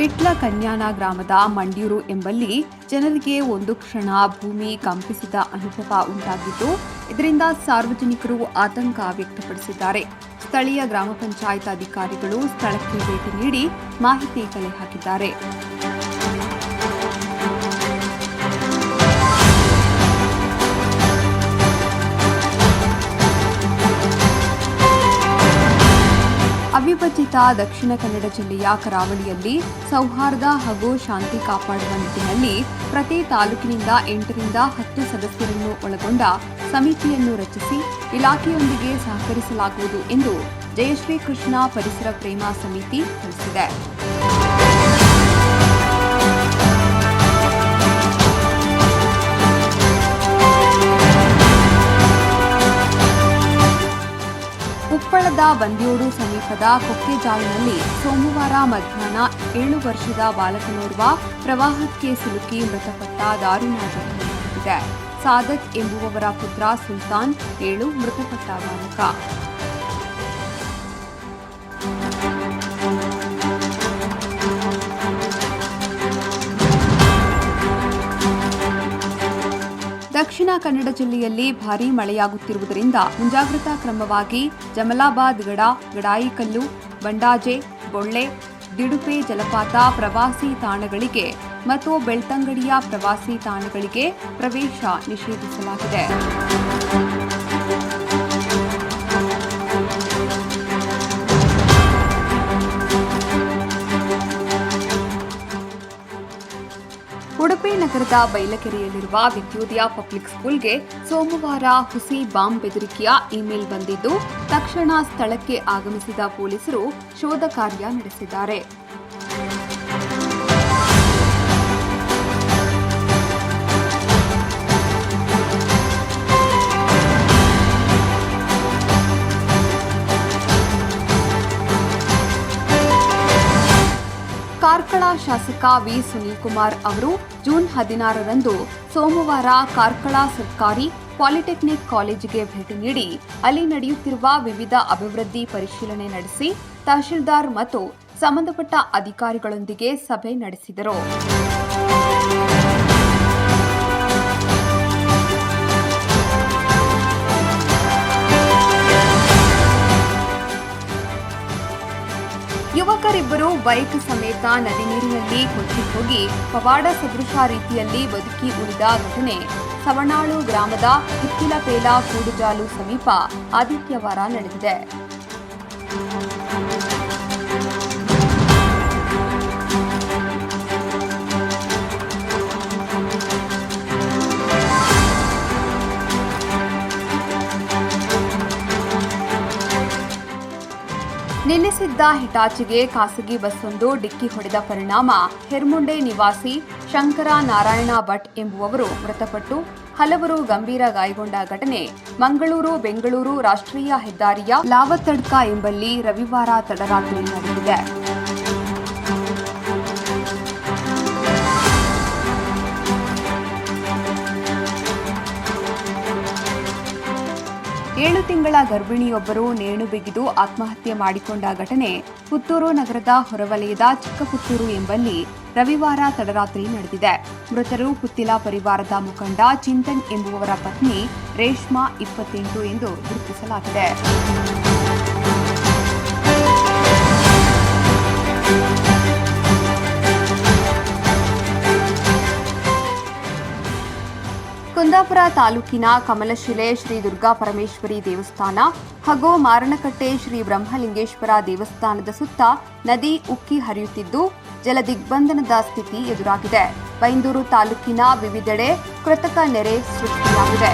ಕೊತ್ಲ ಕನ್ಯಾನ ಗ್ರಾಮದ ಮಂಡ್ಯೂರು ಎಂಬಲ್ಲಿ ಜನರಿಗೆ ಒಂದು ಕ್ಷಣ ಭೂಮಿ ಕಂಪಿಸಿದ ಅನುಭವ ಉಂಟಾಗಿದ್ದು, ಇದರಿಂದ ಸಾರ್ವಜನಿಕರು ಆತಂಕ ವ್ಯಕ್ತಪಡಿಸಿದ್ದಾರೆ. ಸ್ಥಳೀಯ ಗ್ರಾಮ ಪಂಚಾಯತ್ ಅಧಿಕಾರಿಗಳು ಸ್ಥಳಕ್ಕೆ ಭೇಟಿ ನೀಡಿ ಮಾಹಿತಿ ಕಲೆ ಹಾಕಿದ್ದಾರೆ. ಅವಿಭಜಿತ ದಕ್ಷಿಣ ಕನ್ನಡ ಜಿಲ್ಲೆಯ ಕರಾವಳಿಯಲ್ಲಿ ಸೌಹಾರ್ದ ಹಾಗೂ ಶಾಂತಿ ಕಾಪಾಡುವ ನಿಟ್ಟಿನಲ್ಲಿ ಪ್ರತಿ ತಾಲೂಕಿನಿಂದ ಎಂಟರಿಂದ ಹತ್ತು ಸದಸ್ಯರನ್ನು ಒಳಗೊಂಡ ಸಮಿತಿಯನ್ನು ರಚಿಸಿ ಇಲಾಖೆಯೊಂದಿಗೆ ಸಹಕರಿಸಲಾಗುವುದು ಎಂದು ಜಯಶ್ರೀ ಕೃಷ್ಣ ಪರಿಸರ ಪ್ರೇಮ ಸಮಿತಿ ತಿಳಿಸಿದೆ. ಉಪ್ಪಳದ ಬಂದಿಯೋಡು ಸಮೀಪದ ಕೊಕ್ಕೆಜಾಲಿನಲ್ಲಿ ಸೋಮವಾರ ಮಧ್ಯಾಹ್ನ ಏಳು ವರ್ಷದ ಬಾಲಕನೋರ್ವ ಪ್ರವಾಹಕ್ಕೆ ಸಿಲುಕಿ ಮೃತಪಟ್ಟ ದಾರುಣ ಘಟನೆ ಸಾದತ್ ಎಂಬುವವರ ಪುತ್ರ ಸುಲ್ತಾನ್ ಏಳು ಮೃತಪಟ್ಟ ಬಾಲಕ. ದಕ್ಷಿಣ ಕನ್ನಡ ಜಿಲ್ಲೆಯಲ್ಲಿ ಭಾರೀ ಮಳೆಯಾಗುತ್ತಿರುವುದರಿಂದ ಮುಂಜಾಗ್ರತಾ ಕ್ರಮವಾಗಿ ಜಮಲಾಬಾದ್ ಗಡ, ಗಡಾಯಿಕಲ್ಲು, ಬಂಡಾಜೆ, ಬೊಳ್ಳೆ, ದಿಡುಪೆ ಜಲಪಾತ ಪ್ರವಾಸಿ ತಾಣಗಳಿಗೆ ಮತ್ತು ಬೆಳ್ತಂಗಡಿಯ ಪ್ರವಾಸಿ ತಾಣಗಳಿಗೆ ಪ್ರವೇಶ ನಿಷೇಧಿಸಲಾಗಿದೆ. ಉಡುಪಿ ನಗರದ ಬೈಲಕೆರೆಯಲ್ಲಿರುವ ವಿದ್ಯೋದಯ ಪಬ್ಲಿಕ್ ಸ್ಕೂಲ್ಗೆ ಸೋಮವಾರ ಹುಸಿ ಬಾಂಬ್ ಬೆದರಿಕೆಯ ಇಮೇಲ್ ಬಂದಿದ್ದು, ತಕ್ಷಣ ಸ್ಥಳಕ್ಕೆ ಆಗಮಿಸಿದ ಪೊಲೀಸರು ಶೋಧ ಕಾರ್ಯ ನಡೆಸಿದ್ದಾರೆ. ಕಾರ್ಕಳ ಶಾಸಕ ವಿ ಸುನೀಲ್ ಕುಮಾರ್ ಅವರು ಜೂನ್ ಹದಿನಾರರಂದು ಸೋಮವಾರ ಕಾರ್ಕಳ ಸರ್ಕಾರಿ ಪಾಲಿಟೆಕ್ನಿಕ್ ಕಾಲೇಜಿಗೆ ಭೇಟಿ ನೀಡಿ ಅಲ್ಲಿ ನಡೆಯುತ್ತಿರುವ ವಿವಿಧ ಅಭಿವೃದ್ಧಿ ಪರಿಶೀಲನೆ ನಡೆಸಿ ತಹಶೀಲ್ದಾರ್ ಮತ್ತು ಸಂಬಂಧಪಟ್ಟ ಅಧಿಕಾರಿಗಳೊಂದಿಗೆ ಸಭೆ ನಡೆಸಿದರು. ಯುವಕರಿಬ್ಬರು ಬೈಕ್ ಸಮೇತ ನದಿ ನೀರಿನಲ್ಲಿ ಕೊಚ್ಚಿ ಹೋಗಿ ಪವಾಡ ಸದೃಶ ರೀತಿಯಲ್ಲಿ ಬದುಕಿ ಉಳಿದ ಘಟನೆ. ಸವಣಾಳು ಗ್ರಾಮದ ಹಿತ್ತಿಲಪೇಲ ಕೂಡುಜಾಲು ಸಮೀಪ ಆದಿತ್ಯವಾರ ನಡೆದಿದೆ. ನಿಲ್ಲಿಸಿದ್ದ ಹಿಟಾಚಿಗೆ ಖಾಸಗಿ ಬಸ್ಸೊಂದು ಡಿಕ್ಕಿ ಹೊಡೆದ ಪರಿಣಾಮ. ಹೆರ್ಮುಂಡೆ ನಿವಾಸಿ ಶಂಕರ ನಾರಾಯಣ ಭಟ್ ಎಂಬುವವರು ಮೃತಪಟ್ಟು ಹಲವರು ಗಂಭೀರ ಗಾಯಗೊಂಡ ಘಟನೆ. ಮಂಗಳೂರು, ಬೆಂಗಳೂರು ರಾಷ್ಟ್ರೀಯ ಹೆದ್ದಾರಿಯ ಲಾವತಡ್ಕ ಎಂಬಲ್ಲಿ ರವಿವಾರ ತಡರಾತ್ರಿ ನಡೆದಿದೆ. ತಿಂಗಳ ಗರ್ಭಿಣಿಯೊಬ್ಬರು ನೇಣು ಬಿಗಿದು ಆತ್ಮಹತ್ಯೆ ಮಾಡಿಕೊಂಡ ಘಟನೆ ಪುತ್ತೂರು ನಗರದ ಹೊರವಲಯದ ಚಿಕ್ಕಪುತ್ತೂರು ಎಂಬಲ್ಲಿ ರವಿವಾರ ತಡರಾತ್ರಿ ನಡೆದಿದೆ. ಮೃತರು ಪುತ್ತಿಲ ಪರಿವಾರದ ಮುಖಂಡ ಚಿಂತನ್ ಎಂಬುವವರ ಪತ್ನಿ ರೇಷ್ಮಾ ಇಪ್ಪತ್ತೆಂಟು ಎಂದು ಗುರುತಿಸಲಾಗಿದೆ. ಕುಂದಾಪುರ ತಾಲೂಕಿನ ಕಮಲಶಿಲೆ ಶ್ರೀ ದುರ್ಗಾ ಪರಮೇಶ್ವರಿ ದೇವಸ್ಥಾನ ಹಾಗೂ ಮಾರಣಕಟ್ಟೆ ಶ್ರೀ ಬ್ರಹ್ಮಲಿಂಗೇಶ್ವರ ದೇವಸ್ಥಾನದ ಸುತ್ತ ನದಿ ಉಕ್ಕಿ ಹರಿಯುತ್ತಿದ್ದು, ಜಲದಿಗ್ಬಂಧನದ ಸ್ಥಿತಿ ಎದುರಾಗಿದೆ. ಬೈಂದೂರು ತಾಲೂಕಿನ ವಿವಿಧೆಡೆ ಕೃತಕ ನೆರೆ ಸೃಷ್ಟಿಯಾಗಿದೆ.